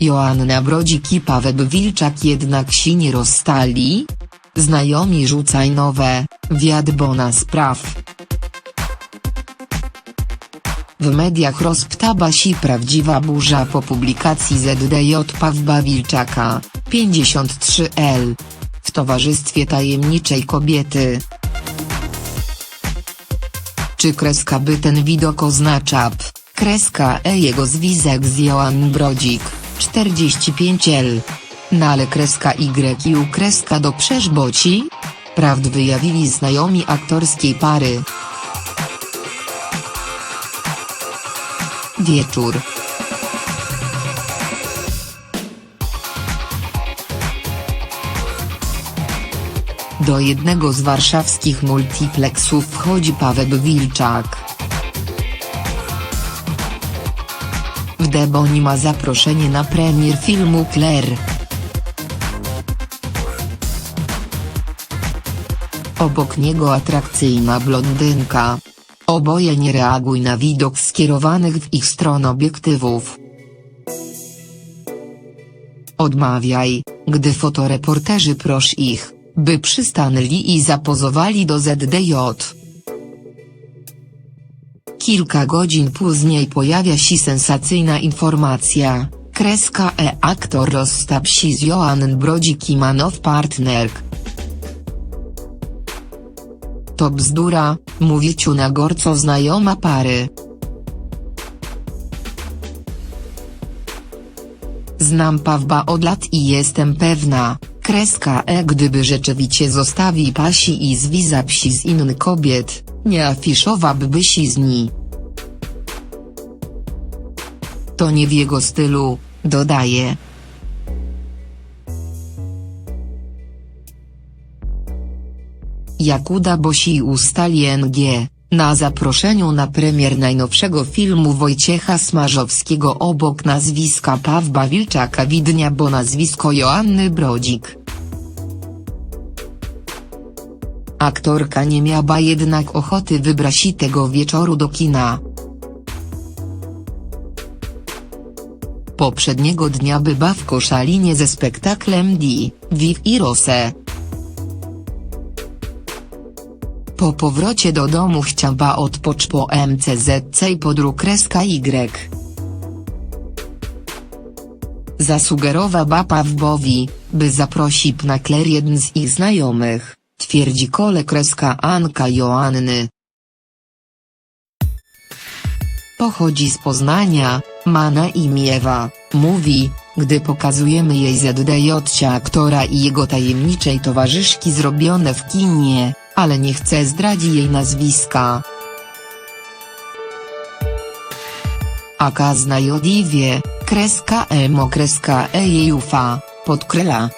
Joanna Brodzik i Paweł Wilczak jednak się nie rozstali? Znajomi rzucaj nowe, wiadbona spraw. W mediach rozptaba się prawdziwa burza po publikacji ZDJ Pawła Wilczaka, 53L. W towarzystwie tajemniczej kobiety. Czy kreska by ten widok oznacza p, kreska e jego związek z Joann Brodzik, 45L. No ale kreska Y U kreska do przeżboci? Prawd wyjawili znajomi aktorskiej pary. Wieczór. Do jednego z warszawskich multiplexów wchodzi Paweł Wilczak. W Deboni ma zaproszenie na premier filmu Claire. Obok niego atrakcyjna blondynka. Oboje nie reaguj na widok skierowanych w ich stronę obiektywów. Odmawiaj, gdy fotoreporterzy prosz ich, by przystanęli i zapozowali do ZDJ. Kilka godzin później pojawia się sensacyjna informacja, kreska e aktor rozstał się z Joann Brodzik i partnerk. To bzdura, mówi na gorco znajoma pary. Znam Pawła od lat i jestem pewna, kreska e gdyby rzeczywiście zostawi pasi i zwiza psi z innych kobiet, nie afiszowałaby się z ni. To nie w jego stylu, dodaje. Jak uda Bosi ustali NG, na zaproszeniu na premier najnowszego filmu Wojciecha Smarzowskiego obok nazwiska Pawła Wilczaka widnia bo nazwisko Joanny Brodzik. Aktorka nie miała jednak ochoty wybrać tego wieczoru do kina. Poprzedniego dnia była w Koszalinie ze spektaklem Di, Viv i Rose. Po powrocie do domu chciała odpocząć po MCZC i podróg kreska Y. Zasugerowała Pawłowi, by zaprosił na kler jeden z ich znajomych, twierdzi kole kreska Anka Joanny. Pochodzi z Poznania, ma na imię mówi, gdy pokazujemy jej ZDJ aktora i jego tajemniczej towarzyszki zrobione w kinie, ale nie chce zdradzi jej nazwiska. Aka zna Jodiwie, kreska emo kreska e jej ufa, podkryla.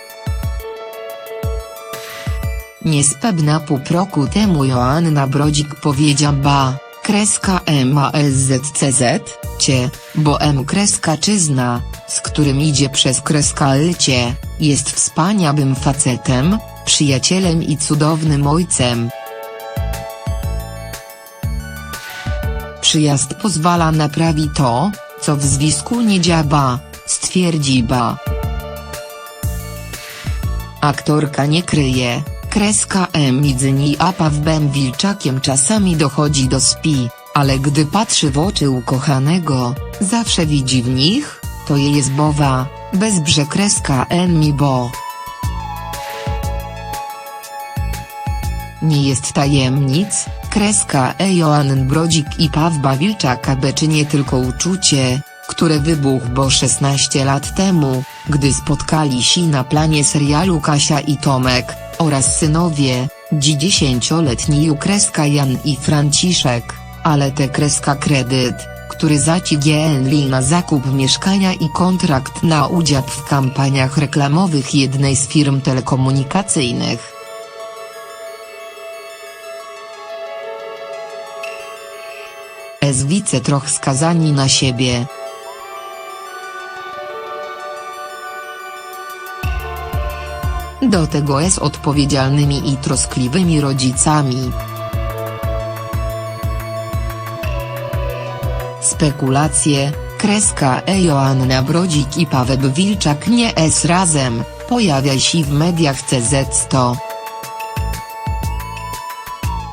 Niespewna pół roku temu Joanna Brodzik powiedziała, kreska M A S Z C Z, cie, bo M kreska czyzna, z którym idzie przez kreska lycie, jest wspaniałym facetem, przyjacielem i cudownym ojcem. Przyjazd pozwala naprawić to, co w zwisku nie działa, stwierdzi Ba. Aktorka nie kryje, kreska M i a Pawłem Wilczakiem czasami dochodzi do spi, ale gdy patrzy w oczy ukochanego, zawsze widzi w nich, to jej jest bowa, bez kreska N mi bo. Nie jest tajemnic, kreska E Joann Brodzik i Pawła Wilczaka beczy nie tylko uczucie, które wybuchł bo 16 lat temu, gdy spotkali się na planie serialu Kasia i Tomek, oraz synowie, dzi dziesięcioletni kreska Jan i Franciszek, ale te kreska kredyt, który zaci GNL na zakup mieszkania i kontrakt na udział w kampaniach reklamowych jednej z firm telekomunikacyjnych. Eswice troch skazani na siebie. Do tego jest odpowiedzialnymi i troskliwymi rodzicami. Spekulacje, kreska e Joanna Brodzik i Paweł Wilczak nie es razem, pojawia się w mediach CZ100.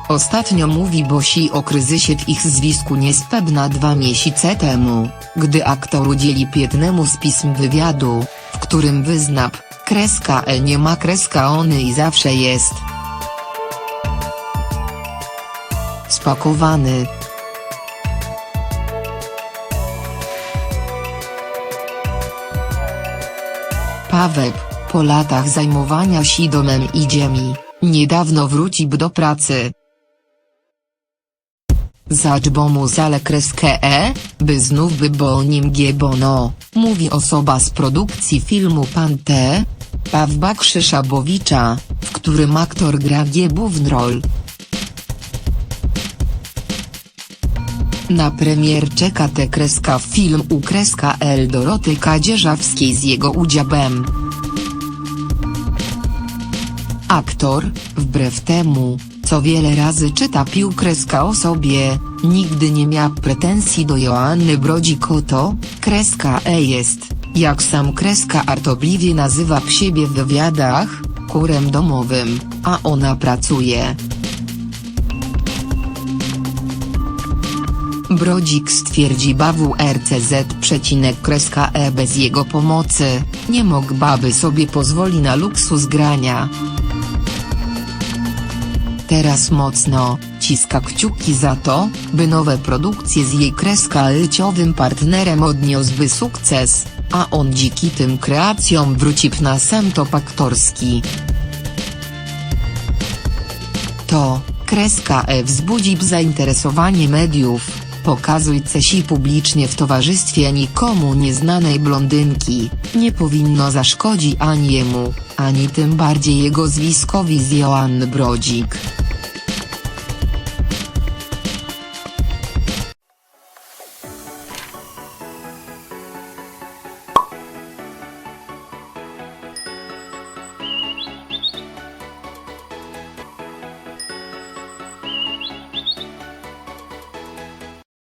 Ostatnio mówi Bosi o kryzysie w ich związku niespełna dwa miesiące temu, gdy aktor udzieli piętnemu z pism wywiadu, w którym wyznał, kreska e nie ma kreska ony i zawsze jest. Spakowany. Paweł, po latach zajmowania się domem i ziemi, niedawno wrócił do pracy. Zaczbo mu zale kreskę E, by znów by bo nim giebono, mówi osoba z produkcji filmu Pan T. Pawła Krzyszabowicza, w którym aktor gra giebówną rol. Na premier czeka te kreska film u kreska L Doroty Kadzierzawskiej z jego udziałem. Aktor, wbrew temu, co wiele razy czyta pił kreska o sobie, nigdy nie miał pretensji do Joanny Brodzik o to, kreska E jest, jak sam kreska artobliwie nazywa w siebie w wywiadach, kurem domowym, a ona pracuje. Brodzik stwierdzi kreska E bez jego pomocy, nie mógłby sobie pozwoli na luksus grania. Teraz mocno, ciska kciuki za to, by nowe produkcje z jej kreska lyciowym partnerem odniosły sukces, a on dziki tym kreacjom wróci na sam top aktorski. To, kreska E wzbudzi zainteresowanie mediów, pokazujce się publicznie w towarzystwie nikomu nieznanej blondynki, nie powinno zaszkodzić ani jemu, ani tym bardziej jego zwiskowi z Joanny Brodzik.